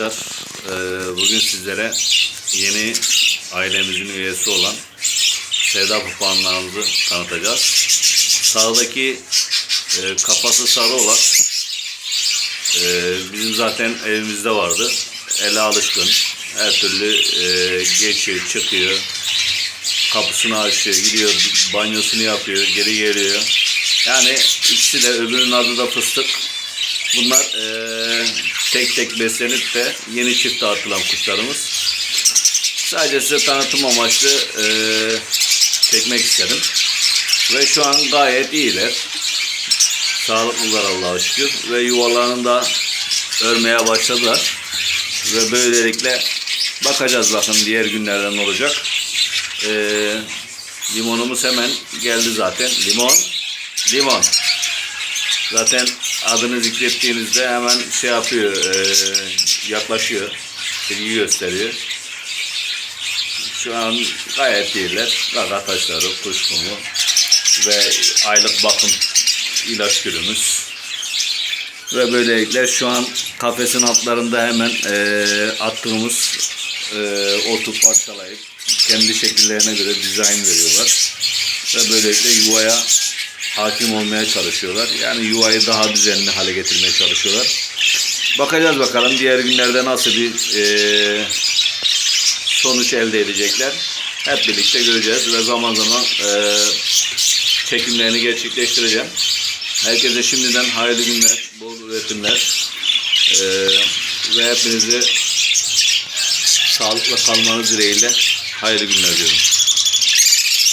arkadaşlar. Ee, bugün sizlere yeni ailemizin üyesi olan Sevda papağanlarımızı tanıtacağız. Sağdaki e, kafası sarı olan e, bizim zaten evimizde vardı. Ele alışkın. Her türlü e, geçiyor, çıkıyor. Kapısını açıyor, gidiyor, banyosunu yapıyor, geri geliyor. Yani ikisi de öbürünün adı da fıstık. Bunlar tek tek beslenip de yeni çifte atılan kuşlarımız. Sadece size tanıtım amaçlı eee, çekmek istedim. Ve şu an gayet iyiler. Sağlıklılar Allah'a şükür. Ve yuvalarını da örmeye başladılar. Ve böylelikle bakacağız bakın diğer günlerden olacak. Eee, limonumuz hemen geldi zaten. Limon. Limon. Zaten adını zikrettiğinizde hemen şey yapıyor, e, yaklaşıyor, ilgi gösteriyor. Şu an gayet iyiler. Kaka taşları, kuşkumu ve aylık bakım ilaç gülümüz. Ve böylelikle şu an kafesin altlarında hemen e, attığımız e, otu parçalayıp kendi şekillerine göre dizayn veriyorlar. Ve böylelikle yuvaya hakim olmaya çalışıyorlar. Yani yuvayı daha düzenli hale getirmeye çalışıyorlar. Bakacağız bakalım diğer günlerde nasıl bir e, sonuç elde edecekler. Hep birlikte göreceğiz ve zaman zaman e, çekimlerini gerçekleştireceğim. Herkese şimdiden hayırlı günler, bol üretimler e, ve hepinize sağlıkla kalmanız dileğiyle hayırlı günler diyorum.